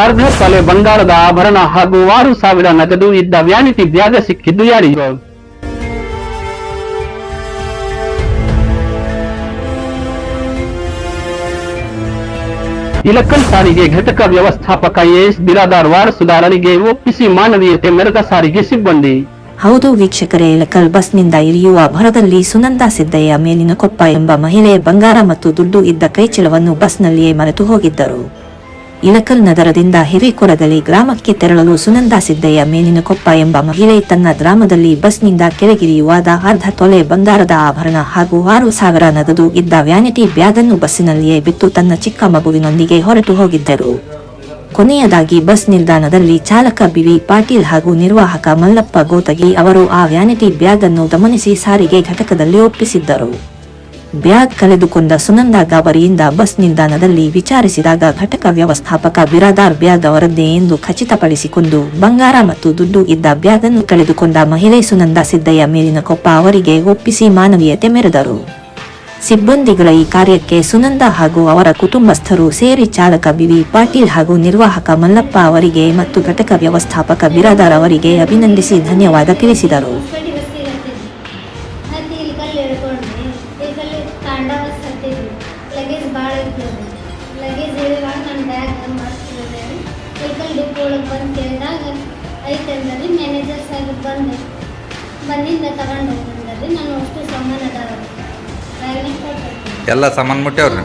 ಅರ್ಧ ತಲೆ ಬಂಗಾರದ ಆಭರಣ ಹಾಗೂ ಆರು ಸಾವಿರ ನಗದು ಇದ್ದ ವ್ಯಾನಿಟಿ ಬ್ಯಾಗ ಸಿಕ್ಕಿದ್ದು ಯಾರಿಗೂ ಇಲಕ್ಕಲ್ ಸಾರಿಗೆ ಘಟಕ ವ್ಯವಸ್ಥಾಪಕ ಎಸ್. ಬಿರಾದಾರ್ ವಾರ್ಡ್ ಸುಧಾರಣೆಗೆ ಒಪ್ಪಿಸಿ ಮಾನವೀಯತೆ ಮೆರೆದ ಸಾರಿಗೆ ಸಿಬ್ಬಂದಿ. ಹೌದು ವೀಕ್ಷಕರೇ ಇಳಕಲ್ ಬಸ್ನಿಂದ ಇಳಿಯುವ ಭರದಲ್ಲಿ ಸುನಂದ ಸಿದ್ದಯ್ಯ ಮೇಲಿನ ಕೊಪ್ಪ ಎಂಬ ಮಹಿಳೆ ಬಂಗಾರ ಮತ್ತು ದುಡ್ಡು ಇದ್ದ ಕೈಚಳವನ್ನು ಬಸ್ನಲ್ಲಿಯೇ ಮರೆತು ಹೋಗಿದ್ದರು. ಇಳಕಲ್ ನಗರದಿಂದ ಹಿರೇಕೊರದಲ್ಲಿ ಗ್ರಾಮಕ್ಕೆ ತೆರಳಲು ಸುನಂದ ಸಿದ್ದಯ್ಯ ಮೇಲಿನಕೊಪ್ಪ ಎಂಬ ಮಹಿಳೆ ತನ್ನ ಗ್ರಾಮದಲ್ಲಿ ಬಸ್ನಿಂದ ಕೆರೆಗಿರಿಯುವಾದ ಅರ್ಧ ತೊಲೆ ಬಂಗಾರದ ಆಭರಣ ಹಾಗೂ ಆರು ಸಾವಿರ ನಗದು ಇದ್ದ ವ್ಯಾನಿಟಿ ಬ್ಯಾಗನ್ನು ಬಸ್ಸಿನಲ್ಲಿಯೇ ಬಿಟ್ಟು ತನ್ನ ಚಿಕ್ಕ ಮಗುವಿನೊಂದಿಗೆ ಹೊರಟು ಹೋಗಿದ್ದರು. ಕೊನೆಯದಾಗಿ ಬಸ್ ನಿಲ್ದಾಣದಲ್ಲಿ ಚಾಲಕ ಬಿವಿ ಪಾಟೀಲ್ ಹಾಗೂ ನಿರ್ವಾಹಕ ಮಲ್ಲಪ್ಪ ಗೋತಗಿ ಅವರು ಆ ವ್ಯಾನಿಟಿ ಬ್ಯಾಗ್ ಅನ್ನು ಗಮನಿಸಿ ಸಾರಿಗೆ ಘಟಕದಲ್ಲಿ ಒಪ್ಪಿಸಿದ್ದರು. ಬ್ಯಾಗ್ ಕಳೆದುಕೊಂಡ ಸುನಂದ ಗಾಬರಿಯಿಂದ ಬಸ್ ನಿಲ್ದಾಣದಲ್ಲಿ ವಿಚಾರಿಸಿದಾಗ ಘಟಕ ವ್ಯವಸ್ಥಾಪಕ ಬಿರಾದಾರ್ ಬ್ಯಾಗ್ ಅವರದ್ದೇ ಎಂದು ಖಚಿತಪಡಿಸಿಕೊಂಡು ಬಂಗಾರ ಮತ್ತು ದುಡ್ಡು ಇದ್ದ ಬ್ಯಾಗ್ ಅನ್ನು ಕಳೆದುಕೊಂಡ ಮಹಿಳೆ ಸುನಂದ ಸಿದ್ದಯ್ಯ ಮೇಲಿನ ಕೊಪ್ಪ ಅವರಿಗೆ ಒಪ್ಪಿಸಿ ಮಾನವೀಯತೆ ಮೆರೆದರು. ಸಿಬ್ಬಂದಿಗಳ ಈ ಕಾರ್ಯಕ್ಕೆ ಸುನಂದ ಹಾಗೂ ಅವರ ಕುಟುಂಬಸ್ಥರು ಸೇರಿ ಚಾಲಕ ಬಿವಿ ಪಾಟೀಲ್ ಹಾಗೂ ನಿರ್ವಾಹಕ ಮಲ್ಲಪ್ಪ ಅವರಿಗೆ ಮತ್ತು ಘಟಕ ವ್ಯವಸ್ಥಾಪಕ ಬಿರಾದಾರ್ ಅವರಿಗೆ ಅಭಿನಂದಿಸಿ ಧನ್ಯವಾದ ತಿಳಿಸಿದರು. ಹತ್ತಿ ಇದರಲ್ಲಿ ತಾಂಡವ ಸತ್ತಿದ್ವಿ ಲಗೇಜ್ ಭಾಳ ಇರ್ತದೆ ಲಗೇಜ್ ಇಳಿವಾಗ ನನ್ನ ಬ್ಯಾಗ್ ಈ ಕಲ್ಲು ಡಿಪೋ ಒಳಗೆ ಬಂದು ಕೇಳಿದಾಗ ಐತೆ ಅಂದ್ರಿ ಮ್ಯಾನೇಜರ್ ಸಾಹೇಬ್ ಬಂದು ಬಂದಿಂದ ತಗೊಂಡು ಹೋಗ್ತಂದ್ರಿ ನಾನು ಅಷ್ಟು ಸಾಮಾನು ಅದಾವ ಎಲ್ಲ ಸಾಮಾನು ಮುಟ್ಟ್ಯಾವ್ರಿ